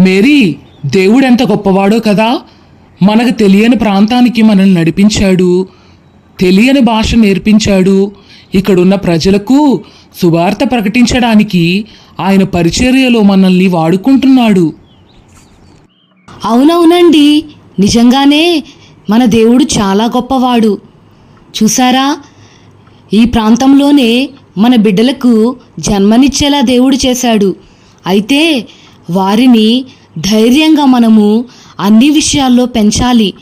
Mary దేవుడెంత గొప్పవాడో కదా? మనకు తెలియని ప్రాంతానికి మనల్ని నడిపించాడు. తెలియని భాష నేర్పించాడు. ఇక్కడున్న ప్రజలకు సువార్త ప్రకటించడానికి ఆయన పరిచర్యలో మనల్ని వాడుకుంటున్నాడు. అవునవునండి. నిజంగానే మన దేవుడు చాలా గొప్పవాడు. చూసారా ఈ ప్రాంతంలోనే మన బిడ్డలకు జన్మనిచ్చేలా దేవుడు చేశాడు. అయితే వారిని ధైర్యంగా మనము అన్ని విషయాల్లో పెంచాలి.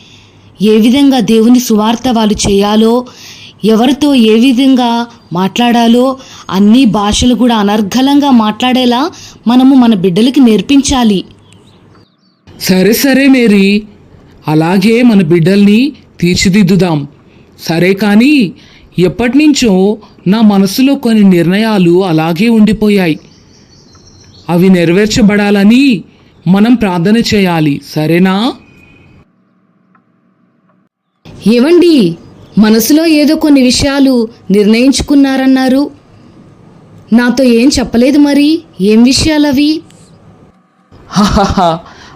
ఏ విధంగా దేవుని సువార్త వాళ్ళు చేయాలో ఎవరితో ఏ విధంగా మాట్లాడాలో అన్ని భాషలు కూడా అనర్గళంగా మాట్లాడేలా మనము మన బిడ్డలకి నేర్పించాలి. సరే సరే మేరీ అలాగే మన బిడ్డల్ని తీర్చిదిద్దుదాం. సరే కానీ ఎప్పటినుంచో నా మనసులో కొన్ని నిర్ణయాలు అలాగే ఉండిపోయాయి. అవి నెరవేర్చబడాలని మనం ప్రార్థన చేయాలి. సరేనా? ఏవండి మనసులో ఏదో కొన్ని విషయాలు నిర్ణయించుకున్నారన్నారు. నాతో ఏం చెప్పలేదు మరి? ఏం విషయాలవి?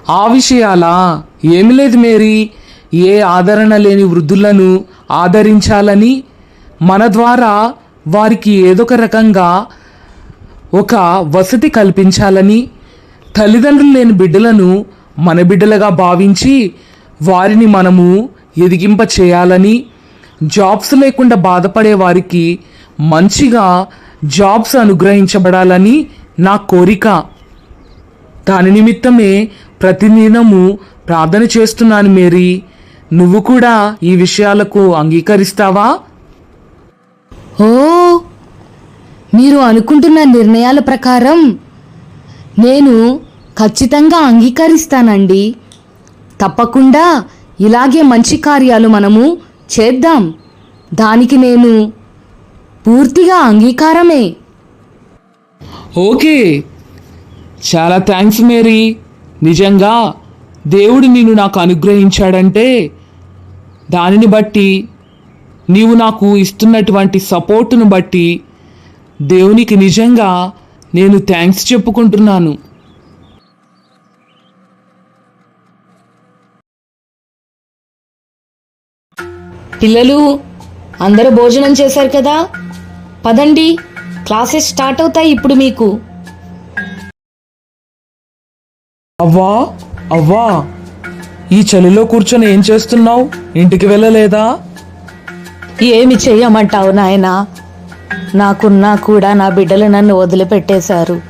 ఆ విషయాలా? ఏమి లేదు మేరీ. ఏ ఆదరణ లేని వృద్ధులను ఆదరించాలని మన ద్వారా వారికి ఏదొక రకంగా ఒక వసతి కల్పించాలని తల్లిదండ్రులు లేని బిడ్డలను మన బిడ్డలుగా భావించి వారిని మనము ఎదిగింప చేయాలని జాబ్స్ లేకుండా బాధపడే వారికి మంచిగా జాబ్స్ అనుగ్రహించబడాలని నా కోరిక. దాని నిమిత్తమే ప్రతిదినము ప్రార్థన చేస్తున్నాను మేరీ. నువ్వు కూడా ఈ విషయాలకు అంగీకరిస్తావా? ఓ మీరు అనుకుంటున్న నిర్ణయాల ప్రకారం నేను ఖచ్చితంగా అంగీకరిస్తానండి. తప్పకుండా ఇలాగే మంచి కార్యాలు మనము చేద్దాం. దానికి నేను పూర్తిగా అంగీకారమే. ఓకే. చాలా థ్యాంక్స్ మేరీ. నిజంగా దేవుడు నిన్ను నాకు అనుగ్రహించాడంటే దానిని బట్టి నీవు నాకు ఇస్తున్నటువంటి సపోర్టును బట్టి దేవునికి నిజంగా నేను థ్యాంక్స్ చెప్పుకుంటున్నాను. పిల్లలు అందరూ భోజనం చేశారు కదా? పదండి క్లాసెస్ స్టార్ట్ అవుతాయి ఇప్పుడు మీకు. అవ్వా అవ్వా ఈ చలిలో కూర్చొని ఏం చేస్తున్నావు? ఇంటికి వెళ్ళలేదా? ఏమి చెయ్యమంటావు నాయనా? నాకున్నా కూడా నా బిడ్డలు నన్ను వదిలిపెట్టేశారు.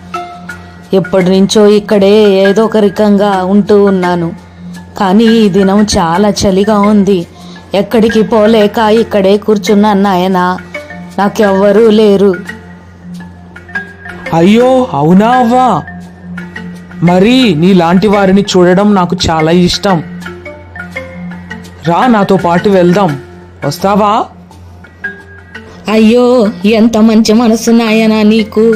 ఎప్పటి నుంచో ఇక్కడే ఏదో ఒక రకంగా ఉంటూ ఉన్నాను. కానీ ఈ దినం చాలా చలిగా ఉంది. ఎక్కడికి పోలేక ఇక్కడే కూర్చున్నా నాయనా నాకెవ్వరూ లేరు. అయ్యో అవునా అవ్వా? మరి నీలాంటి వారిని చూడడం నాకు చాలా ఇష్టం. రా నాతో పాటు వెళ్దాం. వస్తావా? అయ్యో ఎంత మంచి మనసు నాయనా నీకు.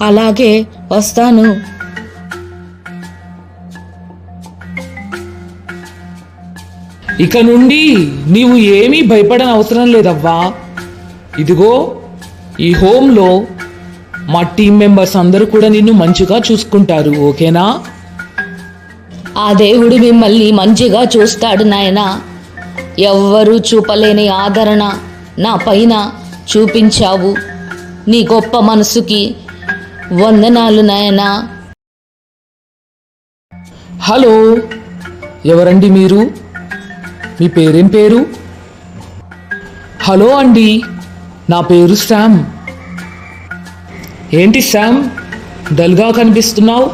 అలాగే వస్తాను. ఇక నుండి నీవు ఏమీ భయపడని అవసరం లేదవ్వా. ఇదిగో ఈ హోమ్లో మా టీం మెంబర్స్ అందరూ కూడా నిన్ను మంచిగా చూసుకుంటారు ఓకేనా? ఆ దేవుడు మిమ్మల్ని మంచిగా చూస్తాడు నాయనా. ఎవ్వరూ చూపలేని ఆదరణ నా పైన. చూపించావు. నీ గొప్ప మనసుకి వందనాలు నాయనా. హలో ఎవరండి మీరు? మీ పేరేం పేరు? హలో అండి నా పేరు శామ్. ఏంటి శామ్ డల్గా కనిపిస్తున్నావు?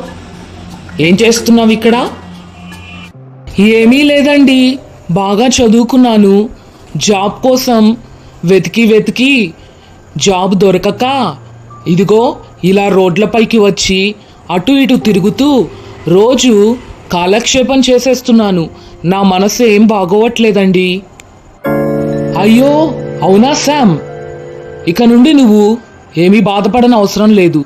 ఏం చేస్తున్నావు ఇక్కడ? ఏమీ లేదండి బాగా చదువుకున్నాను. జాబ్ కోసం వెతికి వెతికి జాబ్ దొరకక ఇదిగో ఇలా రోడ్లపైకి వచ్చి అటు ఇటు తిరుగుతూ రోజు కాలక్షేపం చేసేస్తున్నాను. నా మనసు ఏం బాగోవట్లేదండి. అయ్యో అవునా శామ్ ఇక నుండి నువ్వు ఏమీ బాధపడని అవసరం లేదు.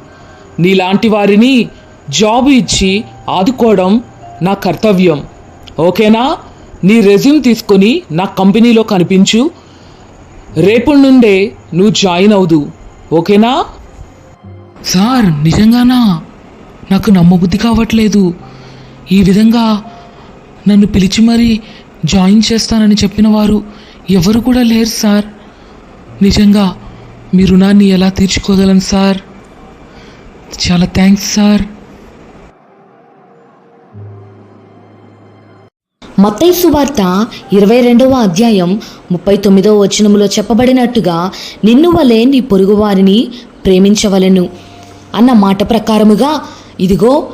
నీలాంటి వారిని జాబ్ ఇచ్చి ఆదుకోవడం నా కర్తవ్యం. ఓకేనా? నీ రెజ్యూమ్ తీసుకొని నా కంపెనీలో కనిపించు. రేపటి నుండే నువ్వు జాయిన్ అవుదు. ఓకేనా? సార్ నిజంగానా? నాకు నమ్మబుద్ధి కావట్లేదు. ఈ విధంగా నన్ను పిలిచి మరీ జాయిన్ చేస్తానని చెప్పిన వారు ఎవరు కూడా లేరు సార్. నిజంగా మీ రుణాన్ని ఎలా తీర్చుకోగలను సార్? చాలా థ్యాంక్స్ సార్. మత్తయి సువార్త ఇరవై రెండవ అధ్యాయం ముప్పై తొమ్మిదవ వచనములో చెప్పబడినట్టుగా నిన్ను వలె నీ పొరుగువారిని ప్రేమించవలెను. అన్న మాట ప్రకారముగా ఇదిగో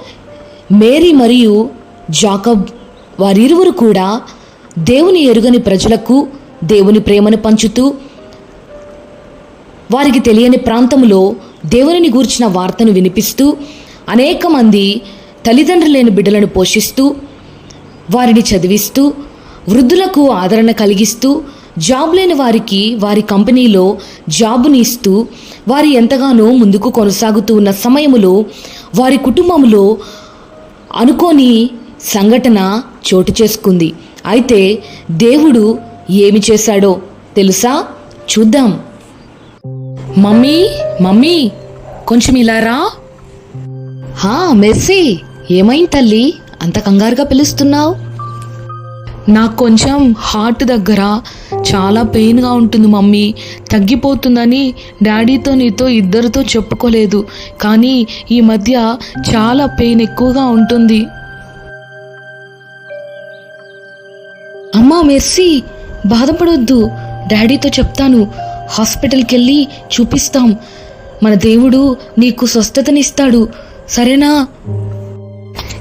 మేరీ మరియు జాకబ్ వారిరువురు కూడా దేవుని ఎరుగని ప్రజలకు దేవుని ప్రేమను పంచుతూ వారికి తెలియని ప్రాంతములో దేవునిని గూర్చిన వార్తను వినిపిస్తూ అనేక మంది తల్లిదండ్రులు లేని బిడ్డలను పోషిస్తూ వారిని చదివిస్తూ వృద్ధులకు ఆదరణ కలిగిస్తూ జాబ్ లేని వారికి వారి కంపెనీలో జాబుని ఇస్తూ వారి ఎంతగానో ముందుకు కొనసాగుతూ ఉన్న సమయములో వారి కుటుంబంలో అనుకోని సంఘటన చోటు చేసుకుంది. అయితే దేవుడు ఏమి చేశాడో తెలుసా? చూద్దాం. మమ్మీ మమ్మీ కొంచెం ఇలా రా. హా మెస్సీ ఏమైంది తల్లి? అంత కంగారుగా పిలుస్తున్నావు? నాకు కొంచెం హార్ట్ దగ్గర చాలా పెయిన్గా ఉంటుంది మమ్మీ. తగ్గిపోతుందని డాడీతో నీతో ఇద్దరితో చెప్పుకోలేదు. కానీ ఈ మధ్య చాలా పెయిన్ ఎక్కువగా ఉంటుంది. అమ్మా మెర్సీ బాధపడొద్దు. డాడీతో చెప్తాను. హాస్పిటల్కి వెళ్ళి చూపిస్తాం. మన దేవుడు నీకు స్వస్థతనిస్తాడు. సరేనా?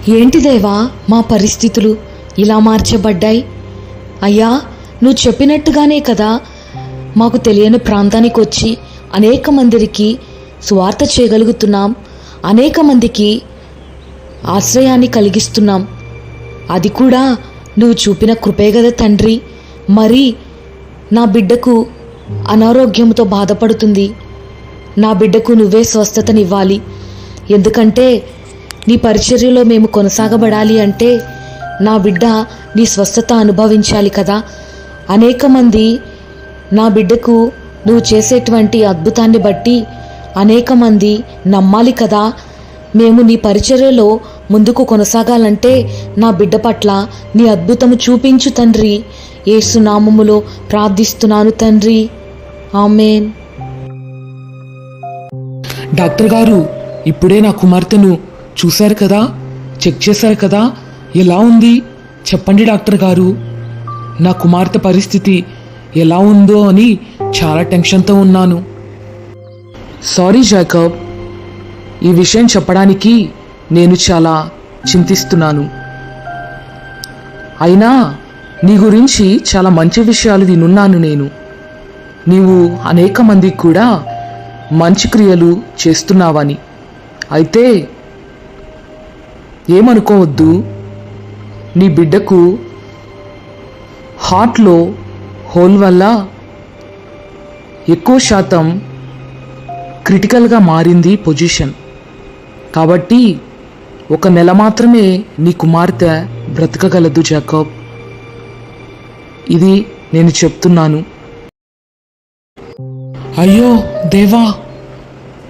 ఏంటి దేవా మా పరిస్థితులు ఇలా మార్చబడ్డాయి? అయ్యా నువ్వు చెప్పినట్టుగానే కదా మాకు తెలియని ప్రాంతానికి వచ్చి అనేక మందికి స్వార్థ చేయగలుగుతున్నాం అనేక మందికి ఆశ్రయాన్ని కలిగిస్తున్నాం. అది కూడా నువ్వు చూపిన కృపే కదా తండ్రి. మరి నా బిడ్డకు అనారోగ్యంతో బాధపడుతుంది. నా బిడ్డకు నువ్వే స్వస్థతనివ్వాలి. ఎందుకంటే నీ పరిచర్యలో మేము కొనసాగబడాలి అంటే నా బిడ్డ నీ స్వస్థత అనుభవించాలి కదా. అనేక మంది నా బిడ్డకు నువ్వు చేసేటువంటి అద్భుతాన్ని బట్టి అనేక మంది నమ్మాలి కదా. మేము నీ పరిచర్యలో ముందుకు కొనసాగాలంటే నా బిడ్డ పట్ల నీ అద్భుతము చూపించు తండ్రి. ఏసునామములో ప్రార్థిస్తున్నాను తండ్రి. ఆమెన్. డాక్టర్ గారు ఇప్పుడే నా కుమార్తెను చూశారు కదా? చెక్ చేశారు కదా? ఎలా ఉంది? చెప్పండి డాక్టర్ గారు. నా కుమార్తె పరిస్థితి ఎలా ఉందో అని చాలా టెన్షన్తో ఉన్నాను. Sorry Jacob. ఈ విషయం చెప్పడానికి నేను చాలా చింతిస్తున్నాను. అయినా నీ గురించి చాలా మంచి విషయాలు వినున్నాను నేను. నీవు అనేక మందికి కూడా మంచి క్రియలు చేస్తున్నావని. అయితే ఏమనుకోవద్దు. నీ బిడ్డకు హార్ట్లో హోల్ వల్ల ఎక్కువ శాతం క్రిటికల్గా మారింది పొజిషన్. కాబట్టి ఒక నెల మాత్రమే నీ కుమార్తె బ్రతకగలదు జాకబ్. ఇది నేను చెప్తున్నాను. అయ్యో దేవా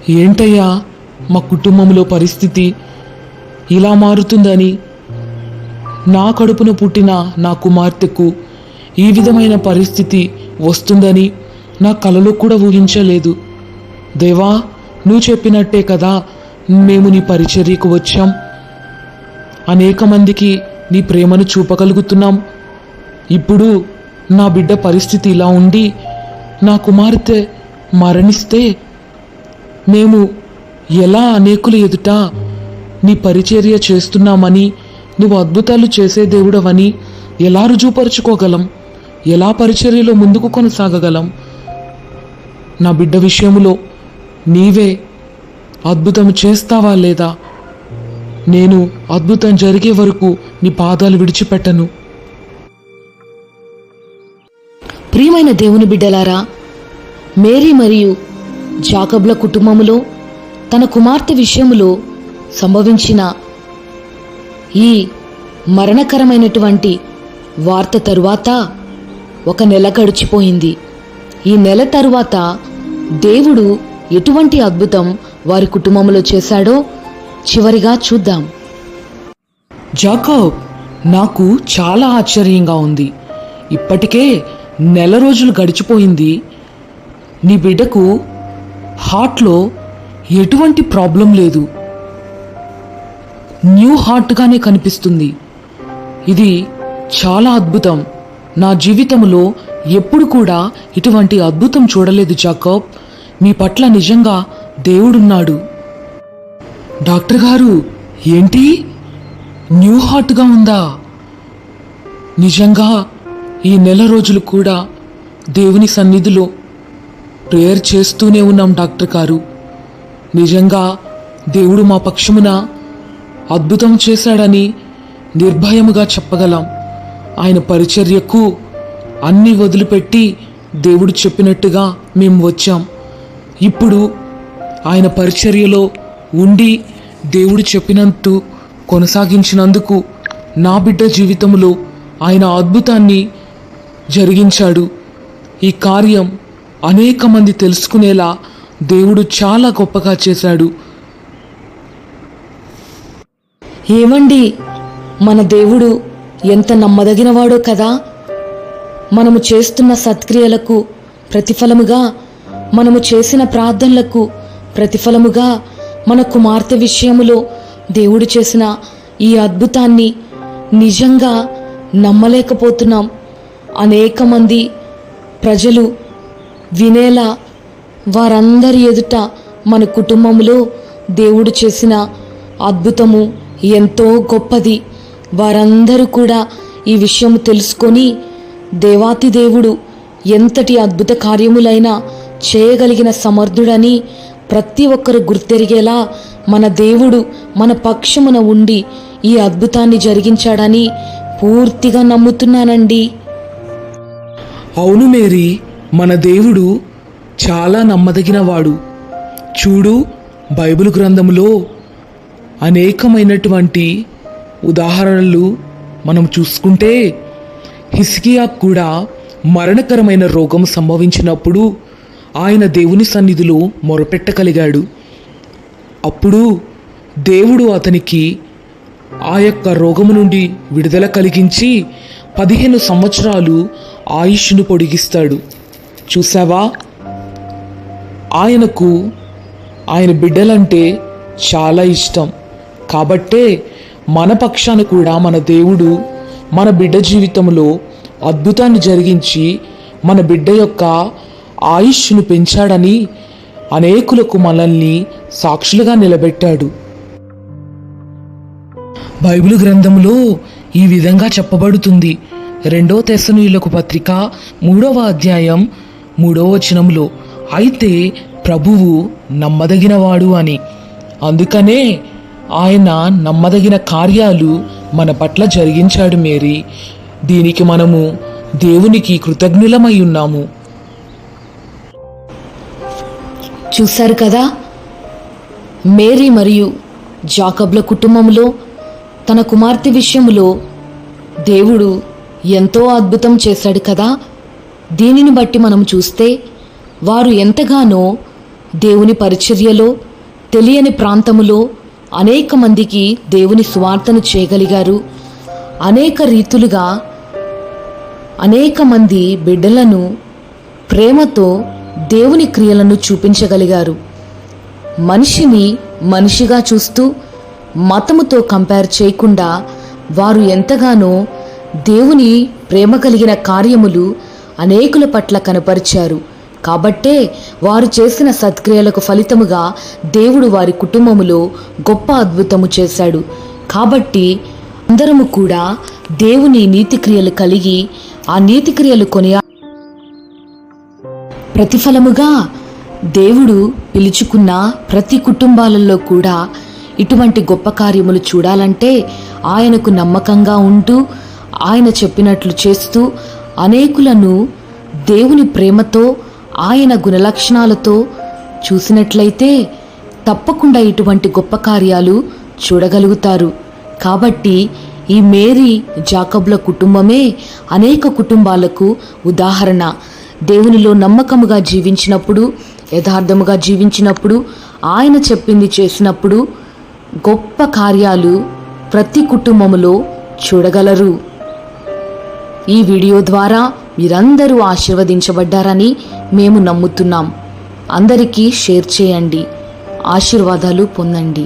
ఏంటయ్యా మా కుటుంబంలో పరిస్థితి? ఇలా మారుతుందని. నా కడుపున పుట్టిన నా కుమార్తెకు ఈ విధమైన పరిస్థితి వస్తుందని నా కలలో కూడా ఊహించలేదు. దేవా నువ్వు చెప్పినట్టే కదా మేము నీ పరిచర్యకు వచ్చాం. అనేక మందికి నీ ప్రేమను చూపగలుగుతున్నాం. ఇప్పుడు నా బిడ్డ పరిస్థితి ఇలా ఉండి నా కుమార్తె మరణిస్తే మేము ఎలా అనేకుల ఎదుట నీ పరిచర్య చేస్తున్నామని నువ్వు అద్భుతాలు చేసే దేవుడవని ఎలా రుజువుపరుచుకోగలం? ఎలా పరిచర్యలో ముందుకు కొనసాగగలం? నా బిడ్డ విషయంలో నీవే అద్భుతం చేస్తావా లేదా? నేను అద్భుతం జరిగే వరకు నీ పాదాలు విడిచిపెట్టను. ప్రియమైన దేవుని బిడ్డలారా మేరీ మరియు జాకబ్ల కుటుంబములో తన కుమార్తె విషయంలో సంభవించిన ఈ మరణకరమైనటువంటి వార్త తరువాత ఒక నెల గడిచిపోయింది. ఈ నెల తరువాత దేవుడు ఎటువంటి అద్భుతం వారి కుటుంబంలో చేశాడో చివరిగా చూద్దాం. జాకబ్ నాకు చాలా ఆశ్చర్యంగా ఉంది. ఇప్పటికే నెల రోజులు గడిచిపోయింది. నీ బిడ్డకు హార్ట్లో ఎటువంటి ప్రాబ్లం లేదు. న్యూ హార్ట్గానే కనిపిస్తుంది. ఇది చాలా అద్భుతం. నా జీవితంలో ఎప్పుడు కూడా ఇటువంటి అద్భుతం చూడలేదు జాకబ్. మీ పట్ల నిజంగా దేవుడున్నాడు. డాక్టర్ గారు ఏంటి? న్యూ హార్ట్గా ఉందా? నిజంగా ఈ నెల రోజులు కూడా దేవుని సన్నిధిలో ప్రేయర్ చేస్తూనే ఉన్నాం డాక్టర్ గారు. నిజంగా దేవుడు మా పక్షమున అద్భుతం చేశాడని నిర్భయముగా చెప్పగలం. ఆయన పరిచర్యకు అన్ని వదిలిపెట్టి దేవుడు చెప్పినట్టుగా మేము వచ్చాం. ఇప్పుడు ఆయన పరిచర్యలో ఉండి దేవుడు చెప్పినంతు కొనసాగించినందుకు నా బిడ్డ జీవితంలో ఆయన అద్భుతాన్ని జరిగించాడు. ఈ కార్యం అనేక మంది తెలుసుకునేలా దేవుడు చాలా గొప్పగా చేశాడు. ఏమండి? మన దేవుడు ఎంత నమ్మదగినవాడో కదా? మనము చేస్తున్న సత్క్రియలకు ప్రతిఫలముగా మనము చేసిన ప్రార్థనలకు ప్రతిఫలముగా మన కుమార్తె విషయములో దేవుడు చేసిన ఈ అద్భుతాన్ని నిజంగా నమ్మలేకపోతున్నాం. అనేక మంది ప్రజలు వినేలా వారందరి ఎదుట మన కుటుంబంలో దేవుడు చేసిన అద్భుతము ఎంతో గొప్పది. వారందరూ కూడా ఈ విషయం తెలుసుకొని దేవాతి దేవుడు ఎంతటి అద్భుత కార్యములైనా చేయగలిగిన సమర్థుడని ప్రతి ఒక్కరు గుర్తెరిగేలా మన దేవుడు మన పక్షమున ఉండి ఈ అద్భుతాన్ని జరిగించాడని పూర్తిగా నమ్ముతున్నానండి. అవును మేరీ మన దేవుడు చాలా నమ్మదగినవాడు. చూడు బైబిల్ గ్రంథంలో అనేకమైనటువంటి ఉదాహరణలు మనం చూసుకుంటే హిస్కియా కూడా మరణకరమైన రోగం సంభవించినప్పుడు ఆయన దేవుని సన్నిధిలో మొరపెట్టగలిగాడు. అప్పుడు దేవుడు అతనికి ఆ యొక్క రోగము నుండి విడుదల కలిగించి పదిహేను సంవత్సరాలు ఆయుష్ను పొడిగిస్తాడు. చూసావా ఆయనకు ఆయన బిడ్డలంటే చాలా ఇష్టం. కాబట్టే మన పక్షాన కూడా మన దేవుడు మన బిడ్డ జీవితంలో అద్భుతాన్ని జరిగించి మన బిడ్డ యొక్క ఆయుష్ను పెంచాడని అనేకులకు మనల్ని సాక్షులుగా నిలబెట్టాడు. బైబిల్ గ్రంథంలో ఈ విధంగా చెప్పబడుతుంది. రెండో తెసనీయులకు పత్రిక మూడవ అధ్యాయం మూడవ వచనంలో అయితే ప్రభువు నమ్మదగినవాడు అని. అందుకనే ఆయన నమ్మదగిన కార్యాలు మన పట్ల జరిగించాడు మేరీ. దీనికి మనము దేవునికి కృతజ్ఞులమై ఉన్నాము. చూశారు కదా? మేరీ మరియు జాకబ్ల కుటుంబంలో తన కుమార్తె విషయంలో దేవుడు ఎంతో అద్భుతం చేశాడు కదా? దీనిని బట్టి మనం చూస్తే వారు ఎంతగానో దేవుని పరిచర్యలో తెలియని ప్రాంతములో అనేక మందికి దేవుని సువార్తను చేయగలిగారు. అనేక రీతులుగా అనేక మంది బిడ్డలను ప్రేమతో దేవుని క్రియలను చూపించగలిగారు. మనిషిని మనిషిగా చూస్తూ మతముతో కంపేర్ చేయకుండా వారు ఎంతగానో దేవుని ప్రేమ కలిగిన కార్యములు అనేకుల పట్ల కనపరిచారు. కాబట్టే వారు చేసిన సత్క్రియలకు ఫలితముగా దేవుడు వారి కుటుంబములో గొప్ప అద్భుతము చేశాడు. కాబట్టి అందరము కూడా దేవుని నీతి క్రియలు కలిగి ఆ నీతి క్రియలు కొనియా ప్రతిఫలముగా దేవుడు పిలుచుకున్న ప్రతి కుటుంబాలలో కూడా ఇటువంటి గొప్ప కార్యములు చూడాలంటే ఆయనకు నమ్మకంగా ఉంటూ ఆయన చెప్పినట్లు చేస్తూ అనేకులను దేవుని ప్రేమతో ఆయన గుణలక్షణాలతో చూసినట్లయితే తప్పకుండా ఇటువంటి గొప్ప కార్యాలు చూడగలుగుతారు. కాబట్టి ఈ మేరీ జాకబ్ల కుటుంబమే అనేక కుటుంబాలకు ఉదాహరణ. దేవునిలో నమ్మకముగా జీవించినప్పుడు యథార్థముగా జీవించినప్పుడు ఆయన చెప్పింది చేసినప్పుడు గొప్ప కార్యాలు ప్రతి కుటుంబములో చూడగలరు. ఈ వీడియో ద్వారా మీరందరూ ఆశీర్వదించబడ్డారని మేము నమ్ముతున్నాం. అందరికీ షేర్ చేయండి. ఆశీర్వాదాలు పొందండి.